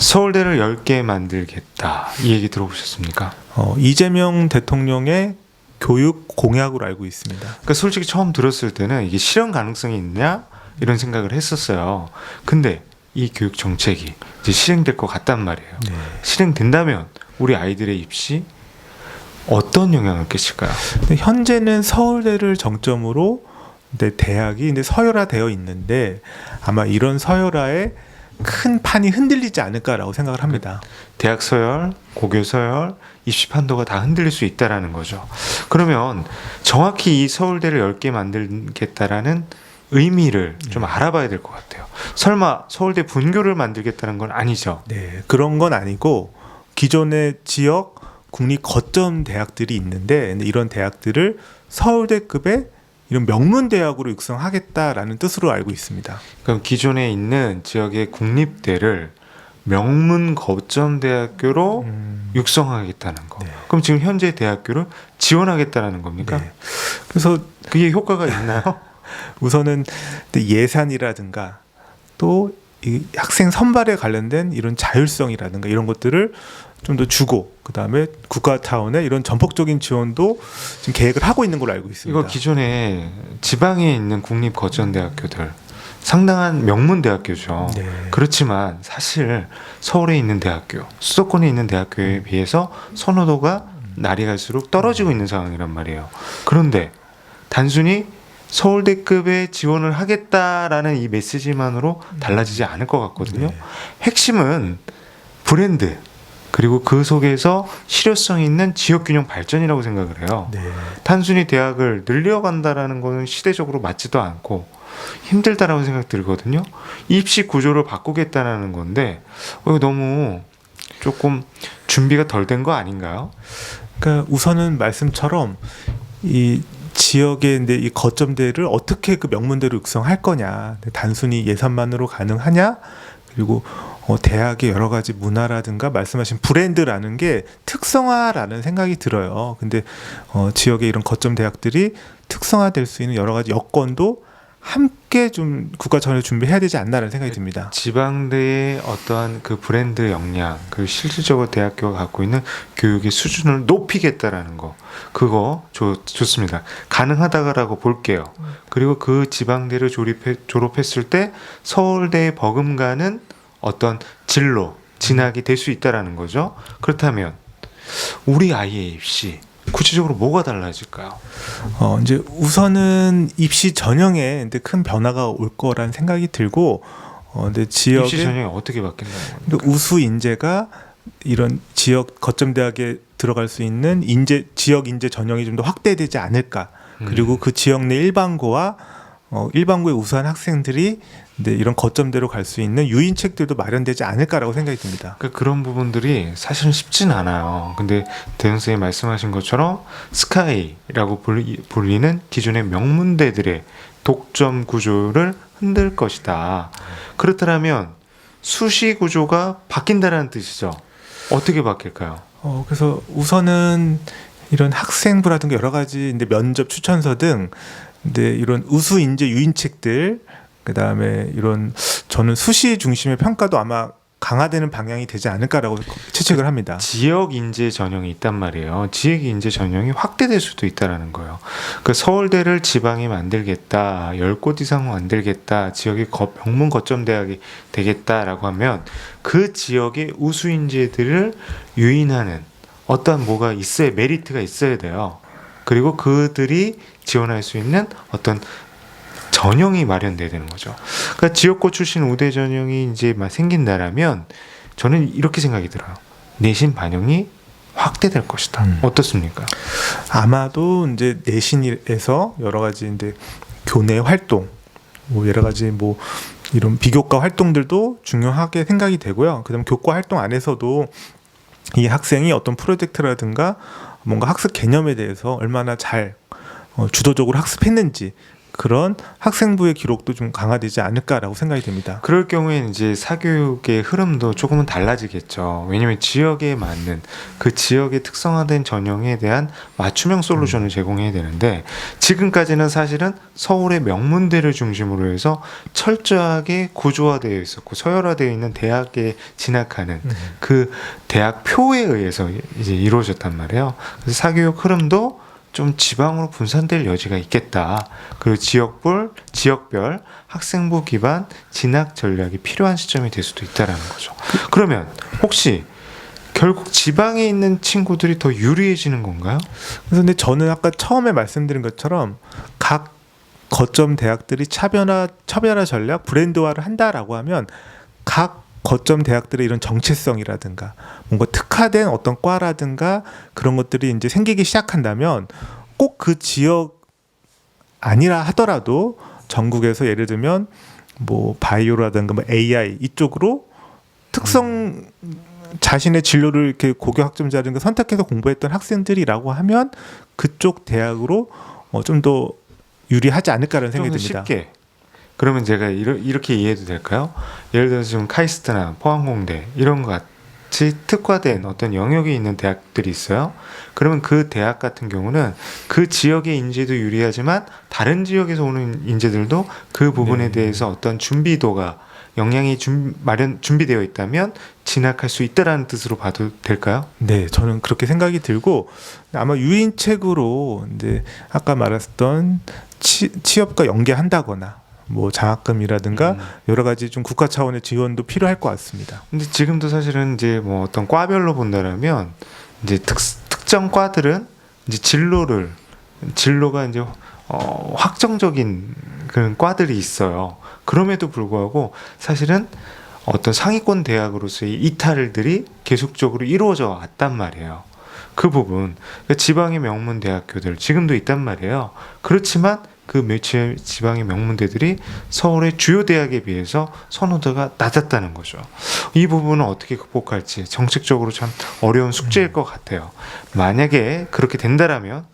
서울대를 10개 만들겠다. 이 얘기 들어보셨습니까? 어, 이재명 대통령의 교육 공약으로 알고 있습니다. 그러니까 솔직히 처음 들었을 때는 이게 실현 가능성이 있냐 이런 생각을 했었어요. 근데 이 교육 정책이 이제 실행될 것 같단 말이에요. 네. 실행된다면 우리 아이들의 입시 어떤 영향을 끼칠까요? 현재는 서울대를 정점으로 대학이 서열화되어 있는데 아마 이런 서열화에 큰 판이 흔들리지 않을까라고 생각을 합니다. 대학 서열, 고교 서열, 입시 판도가 다 흔들릴 수 있다라는 거죠. 그러면 정확히 이 서울대를 10개 만들겠다라는 의미를 좀 알아봐야 될 것 같아요. 설마 서울대 분교를 만들겠다는 건 아니죠. 네, 그런 건 아니고 기존의 지역 국립 거점 대학들이 있는데 이런 대학들을 서울대급의 이런 명문 대학으로 육성하겠다라는 뜻으로 알고 있습니다. 그럼 기존에 있는 지역의 국립대를 명문 거점 대학교로 음, 육성하겠다는 거. 네. 그럼 지금 현재 대학교를 지원하겠다라는 겁니까? 네. 그래서 그게 효과가 있나요? 우선은 예산이라든가 또 이 학생 선발에 관련된 이런 자율성이라든가 이런 것들을 좀 더 주고 그 다음에 국가 차원의 이런 전폭적인 지원도 지금 계획을 하고 있는 걸로 알고 있습니다. 이거 기존에 지방에 있는 국립 거점 대학교들 상당한 명문 대학교죠. 네. 그렇지만 사실 서울에 있는 대학교, 수도권에 있는 대학교에 비해서 선호도가 날이 갈수록 떨어지고 있는 상황이란 말이에요. 그런데 단순히 서울대급의 지원을 하겠다라는 이 메시지만으로 달라지지 않을 것 같거든요. 네. 핵심은 브랜드 그리고 그 속에서 실효성 있는 지역 균형 발전이라고 생각을 해요. 네. 단순히 대학을 늘려간다라는 거는 시대적으로 맞지도 않고 힘들다라고 생각 들거든요. 입시 구조를 바꾸겠다라는 건데 어, 너무 조금 준비가 덜 된 거 아닌가요? 그러니까 우선은 말씀처럼 이 지역의 근데 이 거점대를 어떻게 그 명문대로 육성할 거냐 단순히 예산만으로 가능하냐 그리고 어, 대학의 여러 가지 문화라든가 말씀하신 브랜드라는 게 특성화라는 생각이 들어요. 근데 어, 지역의 이런 거점 대학들이 특성화될 수 있는 여러 가지 여건도 함께 좀 국가 차원에서 준비해야 되지 않나라는 생각이 듭니다. 지방대의 어떠한 그 브랜드 역량 그리고 실질적으로 대학교가 갖고 있는 교육의 수준을 높이겠다라는 거 그거 좋, 좋습니다. 가능하다라고 볼게요. 그리고 그 지방대를 조립해, 졸업했을 때 서울대에 버금가는 어떤 진로 진학이 될 수 있다라는 거죠. 그렇다면 우리 아이의 입시 구체적으로 뭐가 달라질까요? 어, 이제 우선은 입시 전형에 근데 큰 변화가 올 거라는 생각이 들고 어, 근데 지역의 입시 전형이 어떻게 바뀐다는 우수 인재가 이런 지역 거점 대학에 들어갈 수 있는 인재 지역 인재 전형이 좀 더 확대되지 않을까. 음. 그리고 그 지역 내 일반고와 어, 일반고에 우수한 학생들이 근데 이런 거점대로 갈 수 있는 유인책들도 마련되지 않을까라고 생각이 듭니다. 그러니까 그런 부분들이 사실은 쉽진 않아요. 근데 대현 선생님 말씀하신 것처럼 스카이라고 불리, 불리는 기존의 명문대들의 독점 구조를 흔들 것이다. 그렇다면 수시 구조가 바뀐다라는 뜻이죠. 어떻게 바뀔까요? 어, 그래서 우선은 이런 학생부라든가 여러 가지 면접 추천서 등 이런 우수 인재 유인책들 그다음에 이런 저는 수시 중심의 평가도 아마 강화되는 방향이 되지 않을까라고 추측을 합니다. 지역 인재 전형이 있단 말이에요. 지역 인재 전형이 확대될 수도 있다라는 거예요. 그 서울대를 지방에 만들겠다, 10곳 이상 만들겠다, 지역의 거, 명문 거점 대학이 되겠다라고 하면 그 지역의 우수 인재들을 유인하는 어떠한 뭐가 있어야 메리트가 있어야 돼요. 그리고 그들이 지원할 수 있는 어떤 전형이 마련돼야 되는 거죠. 그러니까 지역고 출신 우대 전형이 이제 막 생긴다라면 저는 이렇게 생각이 들어요. 내신 반영이 확대될 것이다. 음. 어떻습니까? 아마도 이제 내신에서 여러 가지 이제 교내 활동, 뭐 여러 가지 뭐 이런 비교과 활동들도 중요하게 생각이 되고요. 그다음 교과 활동 안에서도 이 학생이 어떤 프로젝트라든가 뭔가 학습 개념에 대해서 얼마나 잘 어, 주도적으로 학습했는지 그런 학생부의 기록도 좀 강화되지 않을까라고 생각이 됩니다. 그럴 경우에는 이제 사교육의 흐름도 조금은 달라지겠죠. 왜냐하면 지역에 맞는 그 지역의 특성화된 전형에 대한 맞춤형 솔루션을 제공해야 되는데 지금까지는 사실은 서울의 명문대를 중심으로 해서 철저하게 구조화되어 있었고 서열화되어 있는 대학에 진학하는 그 대학 표에 의해서 이제 이루어졌단 말이에요. 그래서 사교육 흐름도 좀 지방으로 분산될 여지가 있겠다. 그리고 지역별 지역별 학생부 기반 진학 전략이 필요한 시점이 될 수도 있다라는 거죠. 그러면 혹시 결국 지방에 있는 친구들이 더 유리해지는 건가요? 근데 저는 아까 처음에 말씀드린 것처럼 각 거점 대학들이 차별화 차별화 전략 브랜드화를 한다라고 하면 각 거점 대학들의 이런 정체성이라든가 뭔가 특 화된 어떤 과라든가 그런 것들이 이제 생기기 시작한다면 꼭 그 지역 아니라 하더라도 전국에서 예를 들면 뭐 바이오라든가 뭐 AI 이쪽으로 특성 자신의 진로를 이렇게 고교 학점자라든가 선택해서 공부했던 학생들이라고 하면 그쪽 대학으로 어, 좀더 유리하지 않을까라는 좀 생각이 더 듭니다. 쉽게. 그러면 제가 이렇게 이해해도 될까요? 예를 들어서 지금 카이스트나 포항공대 이런 것 특화된 어떤 영역이 있는 대학들이 있어요. 그러면 그 대학 같은 경우는 그 지역의 인재도 유리하지만 다른 지역에서 오는 인재들도 그 부분에 네. 대해서 어떤 준비도가 역량이 준, 마련 준비되어 있다면 진학할 수 있다라는 뜻으로 봐도 될까요? 네, 저는 그렇게 생각이 들고 아마 유인책으로 이제 아까 말했던 치, 취업과 연계한다거나 뭐 장학금이라든가 음. 여러 가지 좀 국가 차원의 지원도 필요할 것 같습니다. 근데 지금도 사실은 이제 뭐 어떤 과별로 본다라면 이제 특, 특정 과들은 이제 진로를 진로가 이제 어, 확정적인 그런 과들이 있어요. 그럼에도 불구하고 사실은 어떤 상위권 대학으로서의 이탈들이 계속적으로 이루어져 왔단 말이에요. 그 부분 그러니까 지방의 명문 대학교들 지금도 있단 말이에요. 그렇지만 그 매치 지방의 명문대들이 서울의 주요 대학에 비해서 선호도가 낮았다는 거죠. 이 부분은 어떻게 극복할지 정책적으로 참 어려운 숙제일 것 같아요. 만약에 그렇게 된다라면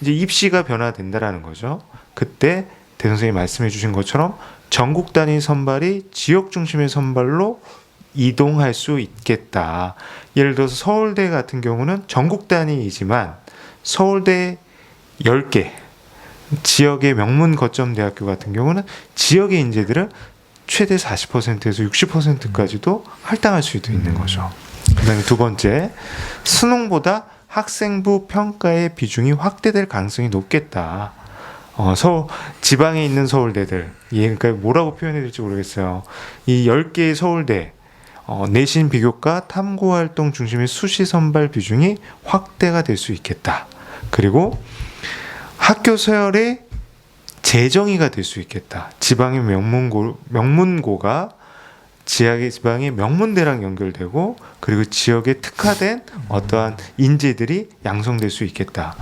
이제 입시가 변화된다라는 거죠. 그때 대 선생님이 말씀해 주신 것처럼 전국 단위 선발이 지역 중심의 선발로 이동할 수 있겠다. 예를 들어서 서울대 같은 경우는 전국 단위이지만 서울대 10개, 지역의 명문 거점 대학교 같은 경우는 지역의 인재들을 최대 40%에서 60%까지도 할당할 수도 있는 거죠. 그다음에 두 번째, 수능보다 학생부 평가의 비중이 확대될 가능성이 높겠다. 어, 서 지방에 있는 서울대들, 예, 그러니까 뭐라고 표현해야 될지 모르겠어요. 이 10개의 서울대, 어, 내신 비교과 탐구 활동 중심의 수시 선발 비중이 확대가 될 수 있겠다. 그리고 학교 서열의 재정의가 될 수 있겠다. 지방의 명문고 명문고가 지역의 지방의 명문대랑 연결되고 그리고 지역에 특화된 어떠한 인재들이 양성될 수 있겠다.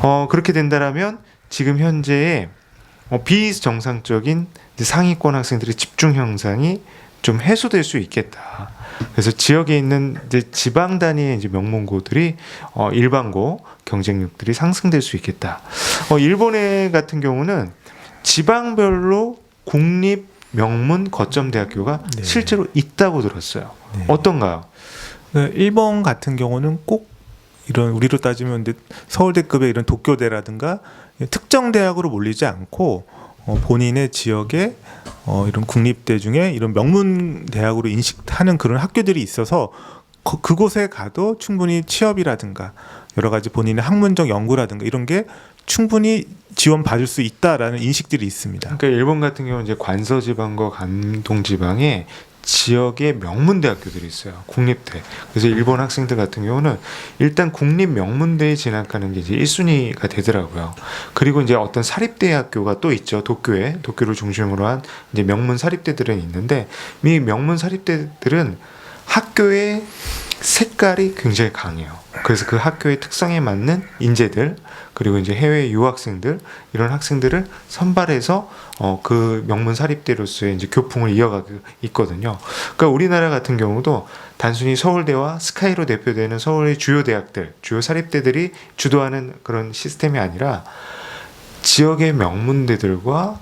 어, 그렇게 된다라면 지금 현재의 어, 비정상적인 상위권 학생들의 집중 현상이 좀 해소될 수 있겠다. 그래서 지역에 있는 이제 지방 단위의 이제 명문고들이 어, 일반고 경쟁력들이 상승될 수 있겠다. 어, 일본의 같은 경우는 지방별로 국립 명문 거점 대학교가 네. 실제로 있다고 들었어요. 네. 어떤가요? 네, 일본 같은 경우는 꼭 이런 우리로 따지면 서울대급의 이런 도쿄대라든가 특정 대학으로 몰리지 않고 어, 본인의 지역에 어, 이런 국립대 중에 이런 명문 대학으로 인식하는 그런 학교들이 있어서 그, 그곳에 가도 충분히 취업이라든가 여러 가지 본인의 학문적 연구라든가 이런 게 충분히 지원 받을 수 있다라는 인식들이 있습니다. 그러니까 일본 같은 경우는 이제 관서 지방과 감동 지방에 지역의 명문 대학교들이 있어요. 국립대. 그래서 일본 학생들 같은 경우는 일단 국립 명문대에 진학하는 게 이제 1순위가 되더라고요. 그리고 이제 어떤 사립대학교가 또 있죠. 도쿄에 도쿄를 중심으로 한 이제 명문 사립대들은 있는데 이 명문 사립대들은 학교의 색깔이 굉장히 강해요. 그래서 그 학교의 특성에 맞는 인재들 그리고 이제 해외 유학생들 이런 학생들을 선발해서 어, 그 명문 사립대로서의 이제 교풍을 이어가고 있거든요. 그러니까 우리나라 같은 경우도 단순히 서울대와 스카이로 대표되는 서울의 주요 대학들, 주요 사립대들이 주도하는 그런 시스템이 아니라 지역의 명문대들과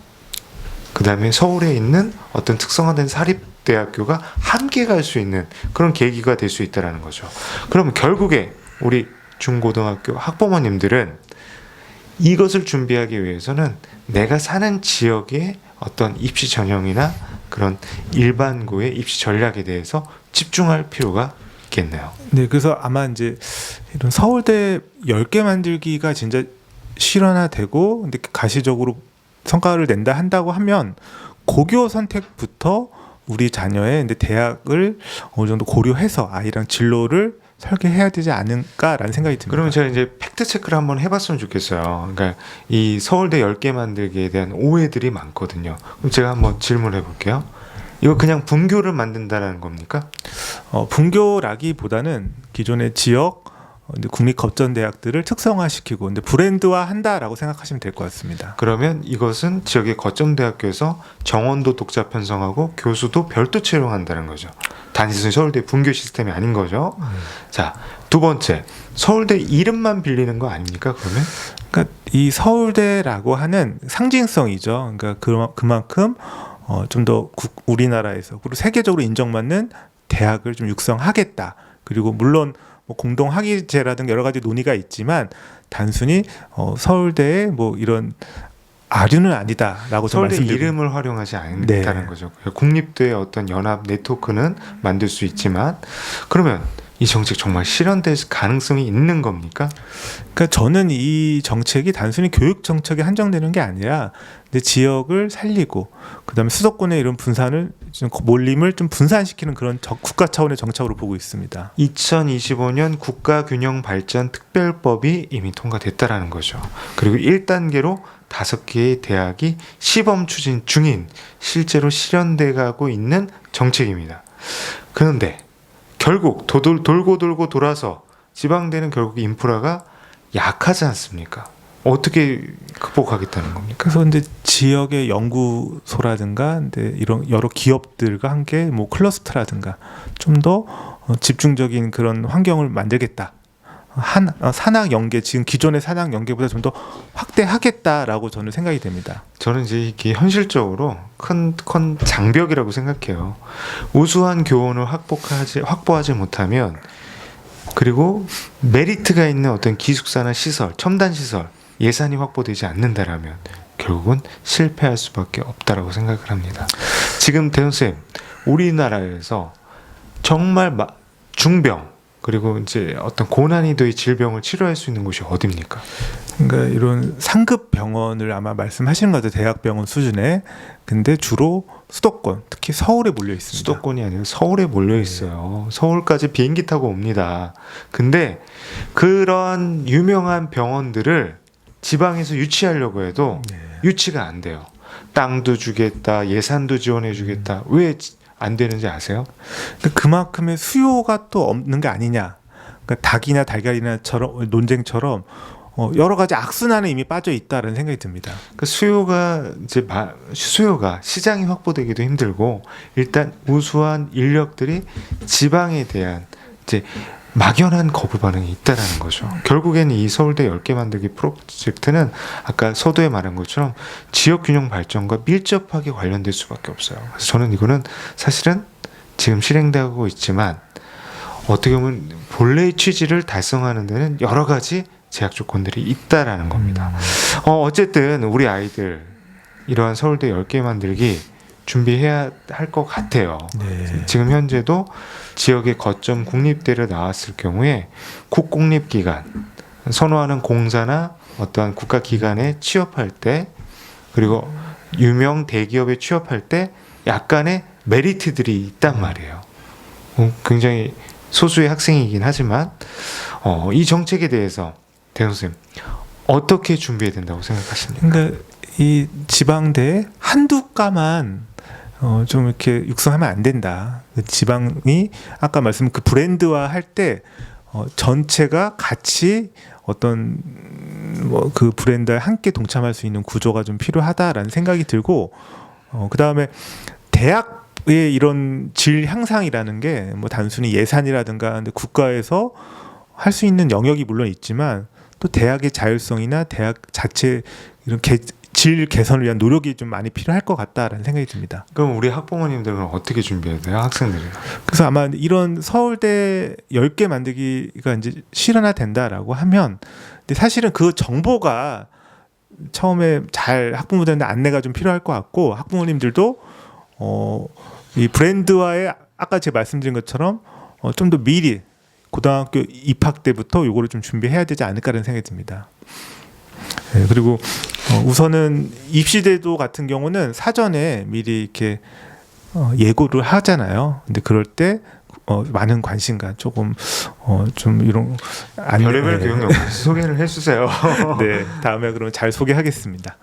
그다음에 서울에 있는 어떤 특성화된 사립 대학교가 함께 갈 수 있는 그런 계기가 될 수 있다라는 거죠. 그러면 결국에 우리 중고등학교 학부모님들은 이것을 준비하기 위해서는 내가 사는 지역의 어떤 입시 전형이나 그런 일반고의 입시 전략에 대해서 집중할 필요가 있겠네요. 네, 그래서 아마 이제 이런 서울대 10개 만들기가 진짜 실현화되고 근데 가시적으로 성과를 낸다 한다고 하면 고교 선택부터 우리 자녀의 근데 대학을 어느 정도 고려해서 아이랑 진로를 설계해야 되지 않을까라는 생각이 듭니다. 그러면 제가 이제 팩트 체크를 한번 해봤으면 좋겠어요. 그러니까 이 서울대 10개 만들기에 대한 오해들이 많거든요. 그럼 제가 한번 질문해 볼게요. 이거 그냥 분교를 만든다라는 겁니까? 어, 분교라기보다는 기존의 지역 어, 근데 국립 겁전 대학들을 특성화시키고 근데 브랜드화 한다라고 생각하시면 될 것 같습니다. 그러면 이것은 지역의 거점 대학교에서 정원도 독자 편성하고 교수도 별도 채용한다는 거죠. 단순히 서울대 분교 시스템이 아닌 거죠. 자, 두 번째. 서울대 이름만 빌리는 거 아닙니까? 그러면? 그러니까 이 서울대라고 하는 상징성이죠. 그러니까 그, 그만큼 어, 좀 더 우리나라에서 그리고 세계적으로 인정받는 대학을 좀 육성하겠다. 그리고 물론 뭐 공동 학위제라든가 여러 가지 논의가 있지만 단순히 어, 서울대의 뭐 이런 아류는 아니다라고 좀 서울대 말씀드리고 이름을 활용하지 않는다는 네. 거죠. 국립대의 어떤 연합 네트워크는 만들 수 있지만 그러면 이 정책 정말 실현될 가능성이 있는 겁니까? 그러니까 저는 이 정책이 단순히 교육 정책에 한정되는 게 아니라 지역을 살리고 그다음에 수도권의 이런 분산을 좀 몰림을 좀 분산시키는 그런 적- 국가 차원의 정책으로 보고 있습니다. 2025년 국가균형발전특별법이 이미 통과됐다라는 거죠. 그리고 1단계로 다섯 개의 대학이 시범 추진 중인 실제로 실현돼 가고 있는 정책입니다. 그런데 결국 도돌, 돌고 돌고 돌아서 지방대는 결국 인프라가 약하지 않습니까? 어떻게 극복하겠다는 겁니까? 그래서 근데 지역의 연구소라든가 이런 여러 기업들과 함께 뭐 클러스터라든가 좀더 어, 집중적인 그런 환경을 만들겠다. 한 어, 산학 연계 지금 기존의 산학 연계보다 좀 더 확대하겠다라고 저는 생각이 됩니다. 저는 이제 이게 현실적으로 큰, 큰 장벽이라고 생각해요. 우수한 교원을 확보하지, 확보하지 못하면 그리고 메리트가 있는 어떤 기숙사나 시설, 첨단 시설, 예산이 확보되지 않는다라면 결국은 실패할 수밖에 없다라고 생각을 합니다. 지금 대현 쌤, 우리나라에서 정말 마- 중병 그리고 이제 어떤 고난이도의 질병을 치료할 수 있는 곳이 어디입니까? 그러니까 이런 상급 병원을 아마 말씀하시는 것 같아요. 대학병원 수준에. 근데 주로 수도권, 특히 서울에 몰려 있습니다. 수도권이 아니라 서울에 몰려 있어요. 서울까지 비행기 타고 옵니다. 근데 그런 유명한 병원들을 지방에서 유치하려고 해도 네. 유치가 안 돼요. 땅도 주겠다, 예산도 지원해 주겠다. 왜 안 되는지 아세요? 그만큼의 수요가 또 없는 게 아니냐. 그러니까 닭이나 달걀이나처럼 논쟁처럼 어, 여러 가지 악순환에 이미 빠져 있다는 생각이 듭니다. 그 수요가 이제 마- 수요가 시장이 확보되기도 힘들고 일단 우수한 인력들이 지방에 대한 이제 막연한 거부 반응이 있다라는 거죠. 결국에는 이 서울대 10개 만들기 프로젝트는 아까 서두에 말한 것처럼 지역 균형 발전과 밀접하게 관련될 수밖에 없어요. 그래서 저는 이거는 사실은 지금 실행되고 있지만 어떻게 보면 본래의 취지를 달성하는 데는 여러 가지 제약 조건들이 있다라는 겁니다. 어, 어쨌든 우리 아이들 이러한 서울대 10개 만들기 준비해야 할 것 같아요. 네. 지금 현재도 지역의 거점 국립대를 나왔을 경우에 국공립 기관 선호하는 공사나 어떠한 국가 기관에 취업할 때 그리고 유명 대기업에 취업할 때 약간의 메리트들이 있단 말이에요. 어, 굉장히 소수의 학생이긴 하지만 어, 이 정책에 대해서 대선 쌤 어떻게 준비해야 된다고 생각하십니까? 그러니까 이 지방대 한두 과만 어, 좀 이렇게 육성하면 안 된다. 그 지방이 아까 말씀 그 브랜드화 할 때 어, 전체가 같이 어떤 뭐 그 브랜드에 함께 동참할 수 있는 구조가 좀 필요하다라는 생각이 들고 어, 그 다음에 대학의 이런 질 향상이라는 게 뭐 단순히 예산이라든가 근데 국가에서 할 수 있는 영역이 물론 있지만 또 대학의 자율성이나 대학 자체 이런 개, 질 개선을 위한 노력이 좀 많이 필요할 것 같다라는 생각이 듭니다. 그럼 우리 학부모님들은 어떻게 준비해야 돼요? 학생들이. 그래서 아마 이런 서울대 10개 만들기가 이제 실현화된다라고 하면 근데 사실은 그 정보가 처음에 잘 학부모들한테 안내가 좀 필요할 것 같고 학부모님들도 어, 이 브랜드와의 아까 제가 말씀드린 것처럼 어, 좀 더 미리 고등학교 입학 때부터 요거를 좀 준비해야 되지 않을까라는 생각이 듭니다. 네, 그리고 어, 우선은 입시제도 같은 경우는 사전에 미리 이렇게 어, 예고를 하잖아요. 근데 그럴 때 어, 많은 관심과 조금 어, 좀 이런 안- 별의별 네. 교육용 소개를 해주세요. 네, 다음에 그러면 잘 소개하겠습니다.